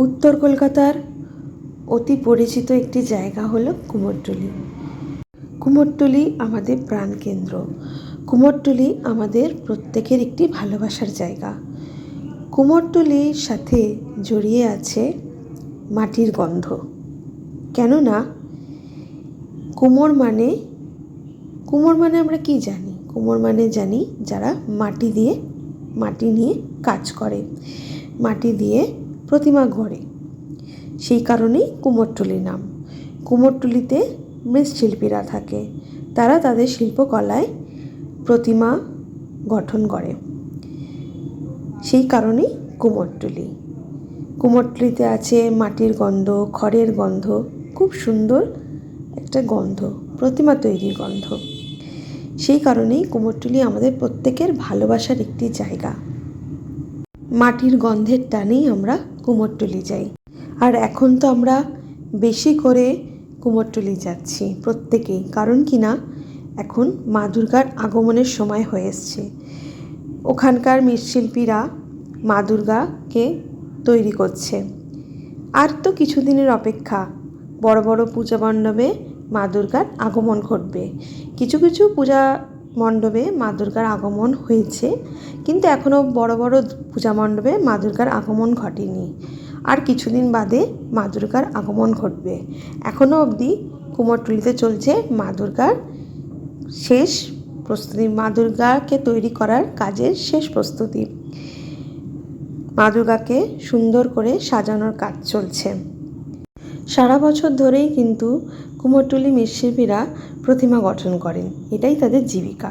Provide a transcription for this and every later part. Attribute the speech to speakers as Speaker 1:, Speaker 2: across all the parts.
Speaker 1: উত্তর কলকাতার অতি পরিচিত একটি জায়গা হলো কুমোরটুলি। কুমোরটুলি আমাদের প্রাণকেন্দ্র। কুমোরটুলি আমাদের প্রত্যেকের একটি ভালোবাসার জায়গা। কুমোরটুলির সাথে জড়িয়ে আছে মাটির গন্ধ। কেননা, কুমোর মানে কুমোর মানে আমরা কি জানি? কুমোর মানে জানি যারা মাটি দিয়ে, মাটি নিয়ে কাজ করে। মাটি দিয়ে প্রতিমা গড়ে। সেই কারণেই কুমোরটুলি নাম। কুমোরটুলিতে মৃৎশিল্পীরা থাকে। তারা তাদের শিল্পকলায় প্রতিমা গঠন করে। সেই কারণেই কুমোরটুলি। কুমোরটুলিতে আছে মাটির গন্ধ, খড়ের গন্ধ, খুব সুন্দর একটা গন্ধ, প্রতিমা তৈরির গন্ধ। সেই কারণেই কুমোরটুলি আমাদের প্রত্যেকের ভালোবাসার একটি জায়গা। মাটির গন্ধের টানেই আমরা কুমোরটুলি যাই। আর এখন তো আমরা বেশি করে কুমোরটুলি যাচ্ছি প্রত্যেকেই। কারণ কি না? এখন মা দুর্গার আগমনের সময় হয়ে এসছে। ওখানকার মৃৎশিল্পীরা মা দুর্গাকে তৈরি করছে। আর তো কিছুদিনের অপেক্ষা। বড় বড় পূজা মণ্ডপে মা দুর্গার আগমন ঘটবে। কিছু কিছু পূজা মণ্ডপে মা দুর্গার আগমন হয়েছে। কিন্তু এখনও বড় বড় পূজা মণ্ডপে মা দুর্গার আগমন ঘটেনি। আর কিছুদিন বাদে মা দুর্গার আগমন ঘটবে। এখনও অবধি কুমোরটুলিতে চলছে মা দুর্গার শেষ প্রস্তুতি, মা দুর্গাকে তৈরি করার কাজের শেষ প্রস্তুতি। মা দুর্গাকে সুন্দর করে সাজানোর কাজ চলছে। সারা বছর ধরেই কিন্তু কুমোরটুলি মৃৎশিল্পীরা প্রতিমা গঠন করেন। এটাই তাদের জীবিকা।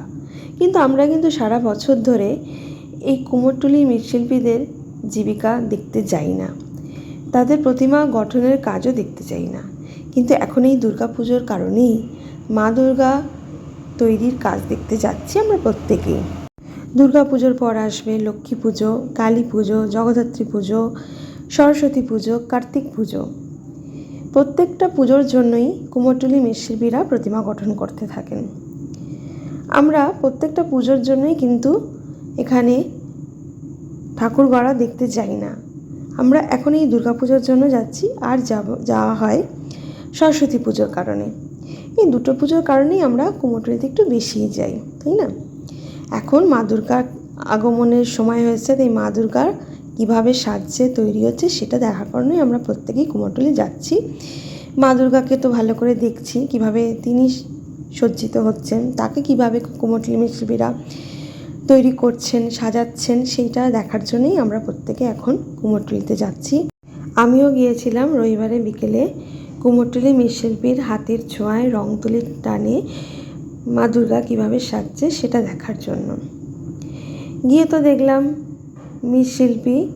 Speaker 1: কিন্তু আমরা কিন্তু সারা বছর ধরে এই কুমোরটুলি মৃৎশিল্পীদের জীবিকা দেখতে যাই না। তাদের প্রতিমা গঠনের কাজও দেখতে চাই না। কিন্তু এখন এই দুর্গা পুজোর কারণেই মা দুর্গা তৈরির কাজ দেখতে যাচ্ছি আমরা প্রত্যেকেই। দুর্গা পুজোর পর আসবে লক্ষ্মী পুজো, কালী পুজো, জগদ্ধাত্রী পুজো, সরস্বতী পুজো, কার্তিক পুজো। প্রত্যেকটা পুজোর জন্যই কুমোরটুলি মৃৎশিল্পীরা প্রতিমা গঠন করতে থাকেন। আমরা প্রত্যেকটা পুজোর জন্যই কিন্তু এখানে ঠাকুর গড়া দেখতে যাই না। আমরা এখন এই পুজোর জন্য যাচ্ছি, আর যাব, যাওয়া হয় সরস্বতী পুজোর কারণে। এই দুটো পুজোর কারণেই আমরা কুমোরটুলিতে একটু বেশিই যাই, তাই না? এখন মা দুর্গার আগমনের সময় হয়েছে, তাই মা দুর্গার কীভাবে সাজছে, তৈরি হচ্ছে সেটা দেখার কারণেই আমরা প্রত্যেকেই কুমোরটুলি যাচ্ছি। মা দুর্গাকে তো ভালো করে দেখছি, কীভাবে তিনি সজ্জিত হচ্ছেন, তাকে কীভাবে কুমোরটুলি শিল্পীরা তৈরি করছেন, সাজাচ্ছেন, সেইটা দেখার জন্যই আমরা প্রত্যেকে এখন কুমোরটুলিতে যাচ্ছি। আমিও গিয়েছিলাম রবিবারে বিকেলে কুমোরটুলি মৃৎশিল্পীর হাতের ছোঁয়ায় রং তুলির টানে মা দুর্গা কীভাবে সাজছে সেটা দেখার জন্য। গিয়ে তো দেখলাম মৃৎশিল্পী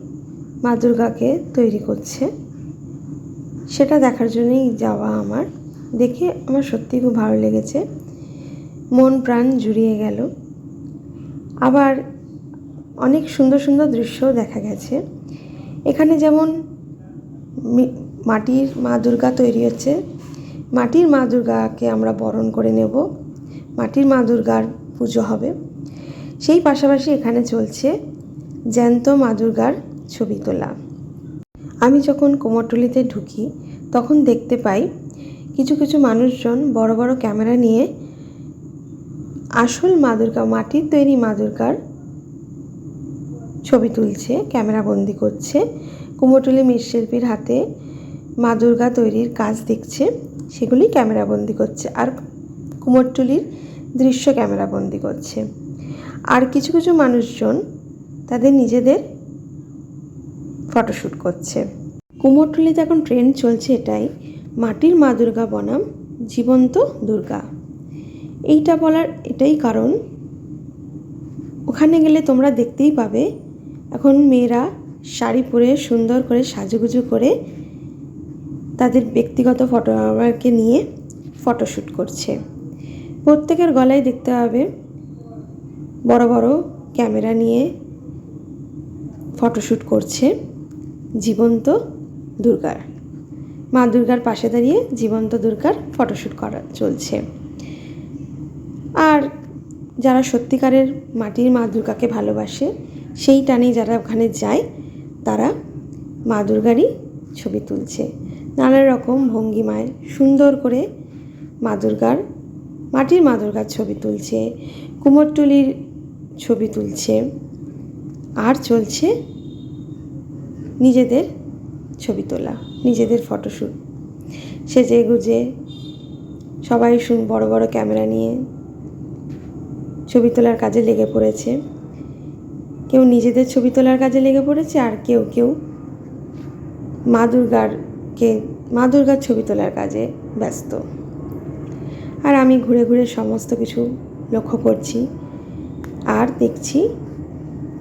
Speaker 1: মা দুর্গাকে তৈরি করছে। সেটা দেখার জন্যই যাওয়া আমার। দেখে আমার সত্যিই খুব ভালো লেগেছে। মন প্রাণ জুড়িয়ে গেল। আবার অনেক সুন্দর সুন্দর দৃশ্যও দেখা গেছে। এখানে যেমন মাটির মা দুর্গা তৈরি হচ্ছে। মাটির মা দুর্গাকে আমরা বরণ করে নেব। মাটির মা দুর্গার পুজো হবে। সেই পাশাপাশি এখানে চলছে জ্যান্ত মা দুর্গার ছবি তোলা। আমি যখন কোমরটুলিতে ঢুকি, তখন দেখতে পাই কিছু কিছু মানুষজন বড় বড় ক্যামেরা নিয়ে আসল মা দুর্গা মাটির তৈরি মা দুর্গার ছবি তুলছে, ক্যামেরা বন্দি করছে। কুমোরটুলি মৃৎশিল্পীর হাতে মা দুর্গা তৈরির কাজ দেখছে, সেগুলি ক্যামেরা বন্দি করছে আর কুমোরটুলির দৃশ্য ক্যামেরা বন্দি করছে। আর কিছু কিছু মানুষজন তাদের নিজেদের ফটোশ্যুট করছে। কুমোরটুলিতে এখন ট্রেন্ড চলছে এটাই, মাটির মা দুর্গা বনাম, জীবন্ত দুর্গা। এইটা বলার এটাই কারণ। ওখানে গেলে তোমরা দেখতেই পাবে, এখন মেয়েরা শাড়ি পরে সুন্দর করে সাজুগুজু করে তাদের ব্যক্তিগত ফটোগ্রাফারকে নিয়ে ফটোশ্যুট করছে। প্রত্যেকের গলায় দেখতে হবে বড় বড় ক্যামেরা নিয়ে ফটোশ্যুট করছে জীবন্ত দুর্গার। মা দুর্গার পাশে দাঁড়িয়ে জীবন্ত দুর্গার ফটোশ্যুট করা চলছে। আর যারা সত্যিকারের মাটির মা দুর্গাকে ভালোবাসে, সেই টানেই যারা ওখানে যায়, তারা মা দুর্গারই ছবি তুলছে। নানা রকম ভঙ্গিমায় সুন্দর করে মা দুর্গার, মাটির মা দুর্গার ছবি তুলছে, কুমোরটুলির ছবি তুলছে। আর চলছে নিজেদের ছবি তোলা, নিজেদের ফটোশ্যুট সেজে গুজে সবাই শুন, বড় বড় ক্যামেরা নিয়ে ছবি তোলার কাজে লেগে পড়েছে। কেউ নিজেদের ছবি তোলার কাজে লেগে পড়েছে আর কেউ কেউ মা দুর্গারকে, মা দুর্গার ছবি তোলার কাজে ব্যস্ত। আর আমি ঘুরে ঘুরে সমস্ত কিছু লক্ষ্য করছি, আর দেখছি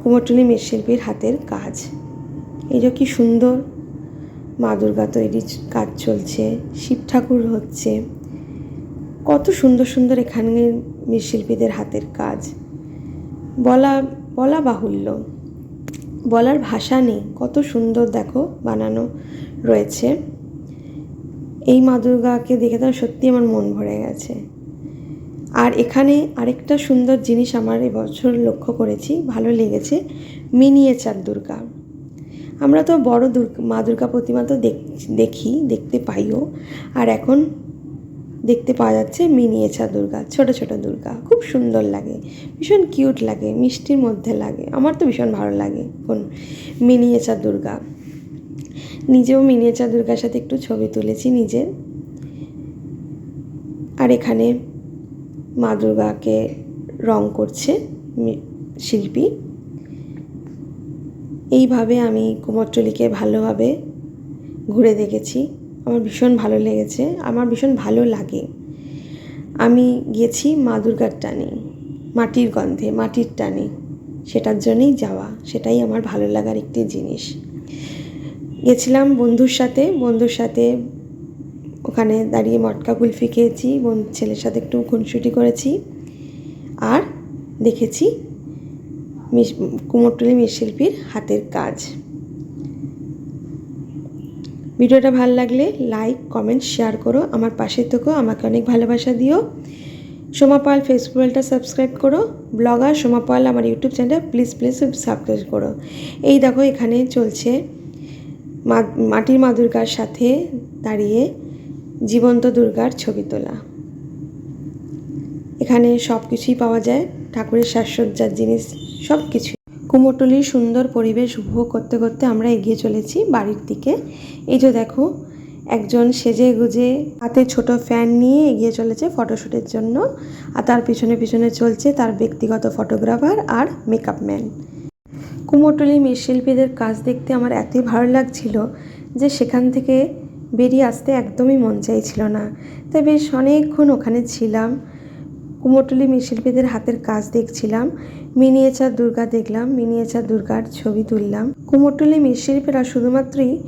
Speaker 1: কুমোরটুলি মৃৎশিল্পীর হাতের কাজ। এই যে কি সুন্দর মা দুর্গা তৈরির কাজ চলছে, শিব ঠাকুর হচ্ছে। কত সুন্দর সুন্দর এখানের মৃৎশিল্পীদের হাতের কাজ। বলা বলা বাহুল্য। বলার ভাষা নেই। কত সুন্দর দেখো বানানো রয়েছে। এই মা দুর্গাকে দেখে তো সত্যি আমার মন ভরে গেছে। আর এখানে আরেকটা সুন্দর জিনিস আমার এবছর লক্ষ্য করেছি, ভালো লেগেছে মিনিয়েচার দুর্গা। আমরা তো বড় দুর্গা, মা দুর্গা প্রতিমা তো দেখি দেখতে পাইও। আর এখন দেখতে পাওয়া যাচ্ছে মিনিয়েচার দুর্গা, ছোট ছোট দুর্গা। খুব সুন্দর লাগে, ভীষণ কিউট লাগে, মিষ্টির মধ্যে লাগে। আমার তো ভীষণ ভালো লাগে কোন মিনিয়েচার দুর্গা। নিজেও মিনিয়েচার দুর্গার সাথে একটু ছবি তুলেছি নিজের আর এখানে মা দুর্গাকে রং করছে শিল্পী। এইভাবে আমি কুমোরটুলিকে ভালোভাবে ঘুরে দেখেছি। আমার ভীষণ ভালো লেগেছে। আমার ভীষণ ভালো লাগে। আমি গেছি মা দুর্গার টানে, মাটির গন্ধে, মাটির টানে। সেটার জন্যই যাওয়া, সেটাই আমার ভালো লাগার একটি জিনিস। গেছিলাম বন্ধুর সাথে বন্ধুর সাথে ওখানে দাঁড়িয়ে মটকা কুলফি খেয়েছি, বোন ছেলের সাথে একটু খুনসুটি করেছি। আর দেখেছি কুমোরটুলি মৃৎশিল্পীর হাতের কাজ। ভিডিওটা ভালো লাগলে লাইক, কমেন্ট, শেয়ার করো, আমার পাশে থেকো, আমাকে অনেক ভালোবাসা দিও। সোমা পাল ফেসবুকটা সাবস্ক্রাইব করো ব্লগার সোমা পাল আমার YouTube channel please please subscribe করো। এই দেখো এখানে চলছে মাটির মা দুর্গার সাথে দাঁড়িয়ে জীবন্ত দুর্গার ছবি তোলা। এখানে সব কিছুই পাওয়া যায়, ঠাকুরের সাজসজ্জার জিনিস সব কিছুই কুমোরটুলির সুন্দর পরিবেশ উপভোগ করতে করতে আমরা এগিয়ে চলেছি বাড়ির দিকে। এই যে দেখো, একজন সেজে গুজে হাতে ছোট ফ্যান নিয়ে এগিয়ে চলেছে ফটোশ্যুটের জন্য। আর তার পিছনে পিছনে চলছে তার ব্যক্তিগত ফটোগ্রাফার আর মেকআপ ম্যান কুমোরটুলি মৃৎশিল্পীদের কাজ দেখতে আমার এতই ভালো লাগছিল যে সেখান থেকে বেরিয়ে আসতে একদমই মন চাইছিল না। তাই বেশ অনেকক্ষণ ওখানে ছিলাম। কুমোরটুলি মৃৎশিল্পীদের হাতের কাজ দেখছিলাম। মিনিয়েচার দুর্গা দেখলাম, মিনিয়েচার দুর্গার ছবি তুললাম। কুমোরটুলি মৃৎশিল্পীরা শুধুমাত্রই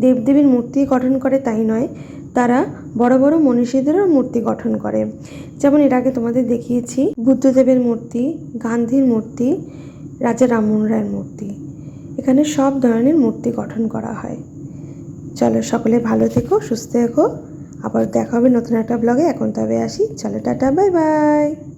Speaker 1: দেবদেবীর মূর্তি গঠন করে তাই নয়, তারা বড় বড় মনীষীদেরও মূর্তি গঠন করে। যেমন এর আগে তোমাদের দেখিয়েছি, বুদ্ধদেবের মূর্তি, গান্ধীর মূর্তি, রাজা রামমোহন রায়ের মূর্তি। এখানে সব ধরনের মূর্তি গঠন করা হয়। চলো সকলে ভালো থেকো, সুস্থ থেকো। আবার দেখা হবে নতুন একটা ব্লগে এখন তবে আসি। চলো, টাটা, বাই বাই।